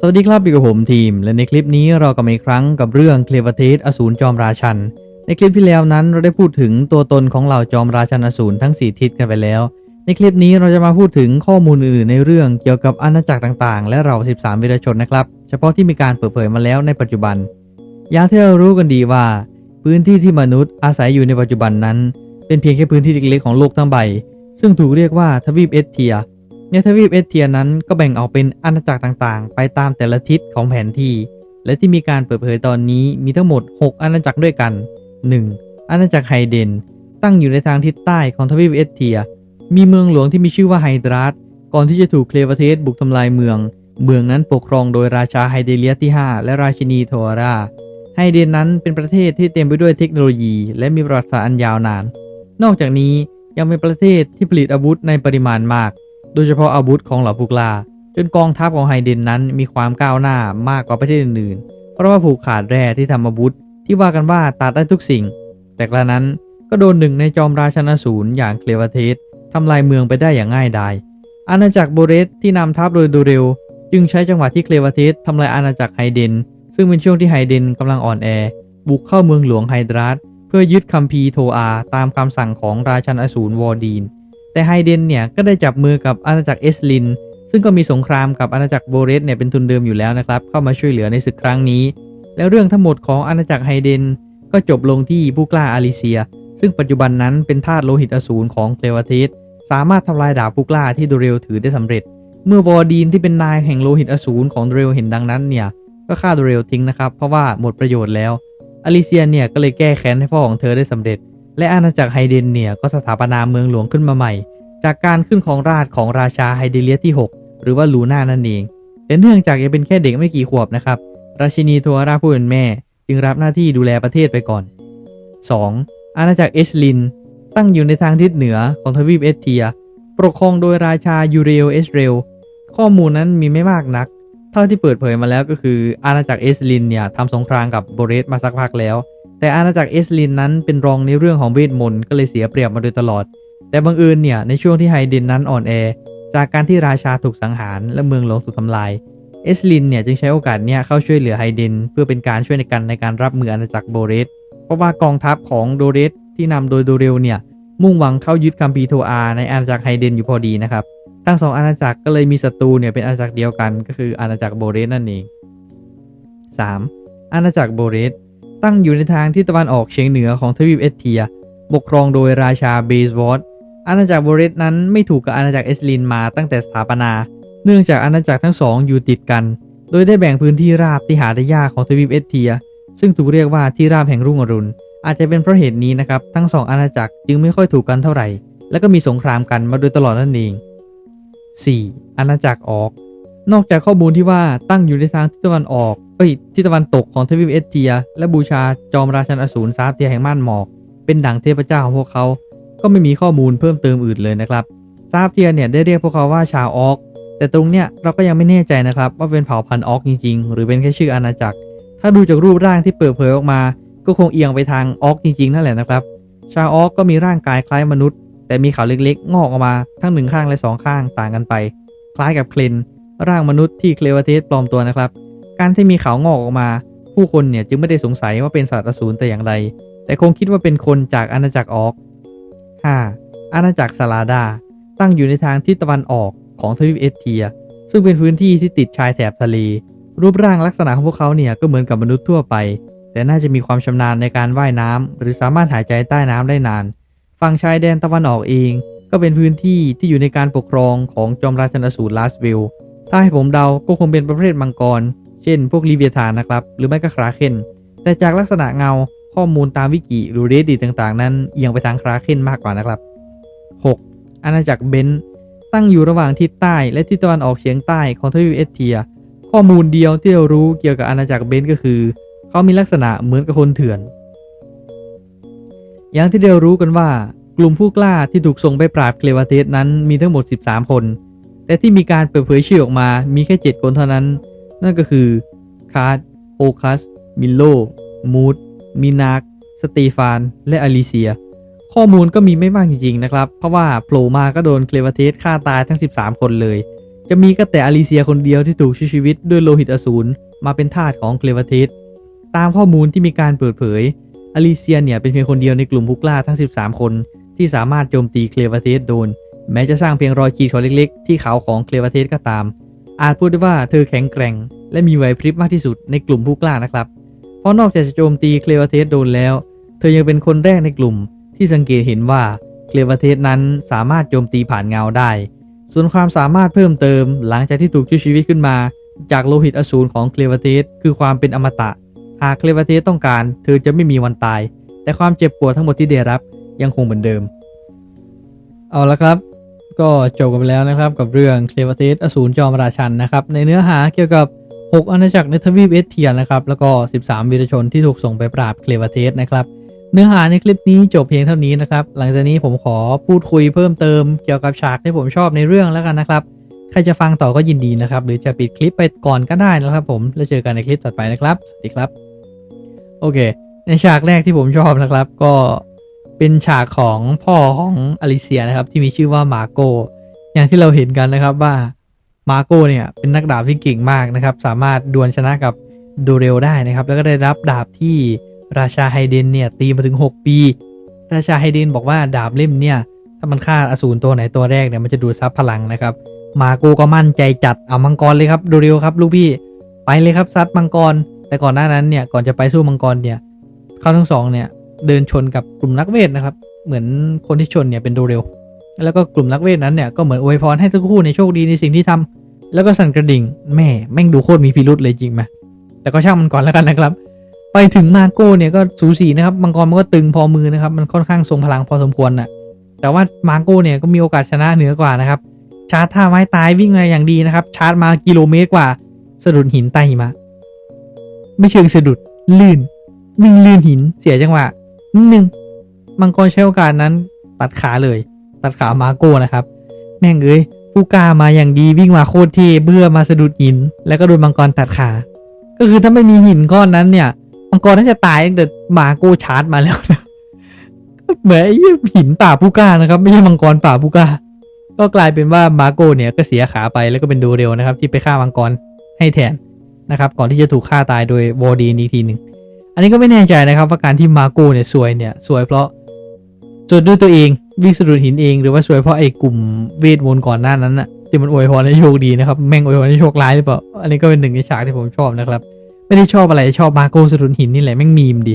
สวัสดีครับอยู่กับผมทีม และในคลิปนี้เรากลับมาอีกครั้งกับเรื่องเคลวเทสอสูรจอมราชัน ในคลิปที่แล้วนั้นเราได้พูดถึงตัวตนของเหล่าจอมราชันอสูรทั้ง 4 ทิศกันไปแล้ว ในคลิปนี้เราจะมาพูดถึงข้อมูลอื่นๆในเรื่องเกี่ยวกับอาณาจักรต่างๆ และเรา 13 วีรชนนะครับ เฉพาะที่มีการเปิดเผยมาแล้วในปัจจุบัน อย่างที่เรารู้กันดีว่า พื้นที่ที่มนุษย์อาศัยอยู่ในปัจจุบันนั้น เป็นเพียงแค่พื้นที่เล็กๆของโลกทั้งใบ ซึ่งถูกเรียกว่าทวีปเอสเทีย ในทวีปเอสเทียนั้นก็แบ่งออกเป็นอาณาจักรต่างๆ ไปตามแต่ละทิศของแผนที่ และที่มีการเปิดเผยตอนนี้มีทั้งหมด 6 อาณาจักรด้วยกัน 1. อาณาจักรไฮเดน ตั้งอยู่ในทางทิศใต้ของทวีปเอสเทีย มีเมืองหลวงที่มีชื่อว่าไฮดราสก่อนที่จะถูกเคลวเทสบุกทำลายเมือง เมืองนั้นปกครองโดยราชาไฮเดเลียที่ 5 และราชินีโทอาราไฮเดนนั้นเป็นประเทศที่เต็มไปด้วยเทคโนโลยี และมีประวัติศาสตร์อันยาวนาน นอกจากนี้ยังเป็นประเทศที่ผลิตอาวุธในปริมาณมาก โดยเฉพาะอาวุธของเหล่าพวกลาจนกองทัพของไฮเดนนั้นมีความก้าวหน้ามากกว่าประเทศอื่นๆ เพราะว่าผูกขาดแร่ที่ทำอาวุธที่ว่ากันว่าตัดได้ทุกสิ่ง แต่กระนั้นก็โดนหนึ่งในจอมราชนสูรอย่างเคลวเทสทำลายเมืองไปได้อย่างง่ายดาย อาณาจักรโบเรสที่นำทัพโดยดูเร็ว จึงใช้จังหวะที่เคลวเทสทำลายอาณาจักรไฮเดน ซึ่งเป็นช่วงที่ไฮเดนกำลังอ่อนแอ บุกเข้าเมืองหลวงไฮดรัสเพื่อยึดคัมภีร์โทอาตามคำสั่งของราชันอสูรวอร์ดีน แต่ไฮเดนเนี่ยก็ได้จับมือกับอาณาจักรเอสลิน ซึ่งก็มีสงครามกับอาณาจักรโบเรสเนี่ยเป็นทุนเดิมอยู่แล้วนะครับ เข้ามาช่วยเหลือในศึกครั้งนี้ แล้วเรื่องทั้งหมดของอาณาจักรไฮเดน ก็จบลงที่ผู้กล้าอาริเซีย ซึ่งปัจจุบันนั้นเป็นทาสโลหิตอสูรของเกลวเทสสามารถทำลายดาบผู้กล้าที่ดูเรลถือได้สำเร็จ เมื่อวอร์ดีนที่เป็นนายแห่งโลหิตอสูรของดูเรลเห็นดังนั้นเนี่ยก็ฆ่าดูเรลทิ้งนะครับเพราะว่าหมดประโยชน์แล้วอลิเซียเนี่ยก็เลยแก้แค้นให้พ่อของเธอได้สำเร็จ และอาณาจักรไฮเดนเนียก็สถาปนาเมืองหลวงขึ้นมาใหม่ จากการขึ้นของราชของราชาไฮเดเลียที่ 6 หรือว่าลูน่านั่นเองแต่เนื่องจากยังเป็นแค่เด็กไม่กี่ขวบนะครับ ราชินีทัวราผู้เป็นแม่ จึงรับหน้าที่ดูแลประเทศไปก่อน 2. อาณาจักรเอชลิน ตั้งอยู่ในทางทิศเหนือของทวีปเอสเทีย ปกครองโดยราชายูเรลเอสเรลข้อมูลนั้นมีไม่มากนัก เท่าที่เปิดเผยมาแล้วก็คืออาณาจักรเอสลินเนี่ยทำสงครามกับโบเรสมาสักพักแล้ว แต่อาณาจักรเอสลินนั้นเป็นรองในเรื่องของเวทมนต์ก็เลยเสียเปรียบมาโดยตลอด แต่บังเอิญเนี่ยในช่วงที่ไฮเดนนั้นอ่อนแอ จากการที่ราชาถูกสังหารและเมืองหลวงถูกทำลายเอสลินเนี่ยจึงใช้โอกาสเนี่ยเข้าช่วยเหลือไฮเดนเพื่อเป็นการช่วยในการในการรับมืออาณาจักรโบเรสเพราะว่ากองทัพของโดเรสที่นำโดยโดเรลเนี่ยมุ่งหวังเข้ายึดคัมภีโทอาในอาณาจักรไฮเดนอยู่พอดีนะครับทั้งสองอาณาจักรก็เลยมีศัตรูเนี่ยเป็นอาณาจักรเดียวกันก็คืออาณาจักรโบเรสนั่นเอง 3. อาณาจักรโบเรส ตั้งอยู่ในทางที่ตะวันออกเฉียงเหนือของทวีปเอสเทีย ปกครองโดยราชาเบสวอตอาณาจักรโบเรสนั้นไม่ถูกกับอาณาจักรเอสลินมาตั้งแต่สถาปนา เนื่องจากอาณาจักรทั้งสองอยู่ติดกัน โดยได้แบ่งพื้นที่ราบที่หาได้ยากของทวีปเอสเทีย ซึ่งถูกเรียกว่าที่ราบแห่งรุ่งอรุณ อาจจะเป็นเพราะเหตุนี้นะครับทั้งสองอาณาจักรจึงไม่ค่อยถูกกันเท่าไหร่ แล้วก็มีสงครามกันมาโดยตลอดนั่นเอง 4. อาณาจักรออก นอกจากข้อมูลที่ว่าตั้งอยู่ในทางทิศตะวันออก เอ้ยทิศตะวันตกของทวีปเอสเทีย และบูชาจอมราชันอสูรซาบเทียแห่งม่านหมอก เป็นดั่งเทพเจ้าของพวกเขา ก็ไม่มีข้อมูลเพิ่มเติมอื่นเลยนะครับซาบเทียเนี่ยได้เรียกพวกเขาว่าชาวออก แต่ตรงเนี้ยเราก็ยังไม่แน่ใจนะครับว่าเป็นเผ่าพันธุ์ออกจริงๆ หรือเป็นแค่ชื่ออาณาจักร ถ้าดูจากรูปร่างที่เปิดเผยออกมา ก็คงเอียงไปทางออกจริงๆ นั่นแหละนะครับ ชาวออกก็มีร่างกายคล้ายมนุษย์ แต่มีเขาเล็กๆ งอกออกมาทั้งหนึ่งข้างและสองข้างต่างกันไป คล้ายกับเคลนร่างมนุษย์ที่เคลวเทสปลอมตัวนะครับ การที่มีเขางอกออกมา ผู้คนเนี่ยจึงไม่ได้สงสัยว่าเป็นสัตว์อสูรแต่อย่างใดแต่คงคิดว่าเป็นคนจากอาณาจักรออก 5. อาณาจักรซาลาดา ตั้งอยู่ในทางทิศตะวันออกของทวีปเอสเทีย ซึ่งเป็นพื้นที่ที่ติดชายแถบทะเล รูปร่างลักษณะของพวกเขาเนี่ยก็เหมือนกับมนุษย์ทั่วไป แต่น่าจะมีความชำนาญในการว่ายน้ำหรือสามารถหายใจใต้น้ำได้นาน ฝั่งชายแดนตะวันออกเอง ก็เป็นพื้นที่ที่อยู่ในการปกครองของจอมราชันอสูรลาสเวลถ้าให้ผมเดาก็คงเป็นประเภทมังกร เช่น พวกลีเวียธานนะครับ หรือไม่ก็คราเคนแต่จากลักษณะเงาข้อมูลตามวิกิหรือเรดดิต่างๆ นั้นเอียงไปทางคราเคนมากกว่านะครับ 6. อาณาจักรเบนซ์ตั้งอยู่ระหว่างทิศใต้และทิศตะวันออกเฉียงใต้ของทวีปเอสเทีย ข้อมูลเดียวที่เรารู้เกี่ยวกับอาณาจักรเบนซ์ก็คือ เขามีลักษณะเหมือนกับคนเถื่อน อย่างที่เรารู้กันว่ากลุ่มผู้กล้าที่ถูกส่งไปปราบเคลวาเทสนั้นมีทั้งหมด 13 คน แต่ที่มีการเปิดเผยชื่อออกมามีแค่ 7 คนเท่านั้น นั่นก็คือคาร์ดโอคัส มิลโล มูดมินากสตีฟาน และอลิเซีย ข้อมูลก็มีไม่มากจริงๆนะครับ เพราะว่าโผล่มาก็โดนเคลวาเทสฆ่าตายทั้ง 13 คนเลย จะมีก็แต่อลิเซียคนเดียวที่ถูกช่วยชีวิตด้วยโลหิตอสูรมาเป็นทาสของเคลวาเทสตามข้อมูลที่มีการเปิดเผย อลิเซียเนี่ยเป็นเพียงคนเดียวในกลุ่มผู้กล้าทั้ง 13 คนที่สามารถโจมตีเคลวาเทสโดน แม้จะสร้างเพียงรอยขีดขอเล็กๆ ที่เขาของเคลวาเทสก็ตาม อาจพูดได้ว่าเธอแข็งแกร่ง และมีไหวพริบมากที่สุดในกลุ่มผู้กล้านะครับ เพราะนอกจากจะโจมตีเคลวาเทสโดนแล้ว เธอยังเป็นคนแรกในกลุ่มที่สังเกตเห็นว่าเคลวาเทสนั้นสามารถโจมตีผ่านเงาได้ ส่วนความสามารถเพิ่มเติม หลังจากที่ถูกช่วยชีวิตขึ้นมา จากโลหิตอสูรของเคลวาเทสคือความเป็นอมตะ หากเคลวาเทสต้องการ เธอจะไม่มีวันตาย แต่ความเจ็บปวดทั้งหมดที่ได้รับยังคงเหมือนเดิม เอาละครับ ก็จบกันไปแล้วนะครับกับเรื่องเคลวาเทสอสูรจอมราชันนะครับ ในเนื้อหาเกี่ยวกับ 6 อาณาจักรในทวีปเอสเทียนะครับ แล้วก็ 13 วีรชนที่ถูกส่งไปปราบเคลวาเทสนะครับ เนื้อหาในคลิปนี้จบเพียงเท่านี้นะครับ หลังจากนี้ผมขอพูดคุยเพิ่มเติมเกี่ยวกับฉากที่ผมชอบในเรื่องแล้วกันนะครับ ใครจะฟังต่อก็ยินดีนะครับ หรือจะปิดคลิปไปก่อนก็ได้นะครับ ผม แล้วเจอกันในคลิปต่อไปนะครับ สวัสดีครับ โอเค ในฉากแรกที่ผมชอบนะครับ ก็ เป็นฉากของพ่อของอลิเซียนะครับ ที่มีชื่อว่ามาโก อย่างที่เราเห็นกันนะครับว่ามาโกเนี่ยเป็นนักดาบที่เก่งมากนะครับ สามารถดวลชนะกับดูเรลได้นะครับ แล้วก็ได้รับดาบที่ราชาไฮเดนเนี่ยตีมาถึง 6 ปี ราชาไฮเดนบอกว่าดาบเล่มเนี่ยถ้ามันฆ่าอสูรตัวไหนตัวแรกเนี่ยมันจะดูดซับพลังนะครับ มาโกก็มั่นใจจัดเอามังกรเลยครับดูเรลครับลูกพี่ไปเลยครับซัดมังกร แต่ก่อนหน้านั้นเนี่ยก่อนจะไปสู้มังกรเนี่ยเขาทั้งสองเนี่ย เดินชนกับกลุ่มนักเวทนะครับ เหมือนคนที่ชนเนี่ยเป็นโดเรลแล้วก็กลุ่มนักเวทนั้นเนี่ยก็เหมือนอวยพรให้ทั้งคู่ในโชคดีในสิ่งที่ทำแล้วก็สั่นกระดิ่งแม่แม่งดูโคตรมีพิรุษเลยจริงไหมแต่ก็ช่างมันก่อนแล้วกันนะครับ ไปถึงมาโก้เนี่ยก็สูสีนะครับมังกรมันก็ตึงพอมือนะครับ มันค่อนข้างทรงพลังพอสมควรน่ะแต่ว่ามาโก้เนี่ยก็มีโอกาสชนะเหนือกว่านะครับ ชาร์จท่าไม้ตายวิ่งมาอย่างดีนะครับ ชาร์จมากิโลเมตรกว่าสะดุดหินใต้หิมะไม่เชิงสะดุดลื่น วิ่งลื่นหินเสียจังหวะ นิดนึงมังกรใช้โอกาสนั้น ตัดขาเลย ตัดขามาโก้นะครับ แม่งเอ้ยผู้กล้ามาอย่างดีวิ่งมาโคตรเท่เบื่อมาสะดุดหิน แล้วก็โดนมังกรตัดขา ก็คือถ้าไม่มีหินก้อนนั้นเนี่ย มังกรน่าจะตายตั้งแต่มาโก้ชาร์จมาแล้วนะเหมือนไอ้หินป่าผู้กล้านะครับ ไม่ใช่มังกรป่าผู้กล้า ก็กลายเป็นว่ามาโก้เนี่ยก็เสียขาไปแล้วก็เป็นดูเร็วนะครับ ที่ไปฆ่ามังกรให้แทนนะครับ ก่อนที่จะถูกฆ่าตายโดยวอดีนอีกทีหนึ่ง อันนี้ก็ไม่แน่ใจนะครับว่าการที่มาโก้เนี่ยสวยเนี่ยสวยเพราะจดด้วยตัวเองวิ่งสะดุดหินเองหรือว่าสวยเพราะไอ้กลุ่มเวทมนต์ก่อนหน้านั้นน่ะที่มันอวยพรให้โชคดีนะครับแม่งอวยพรให้โชคร้ายหรือเปล่าอันนี้ก็เป็นหนึ่งในฉากที่ผมชอบนะครับ ไม่ได้ชอบอะไรชอบมาโก้สะดุดหินนี่แหละแม่งมีมดี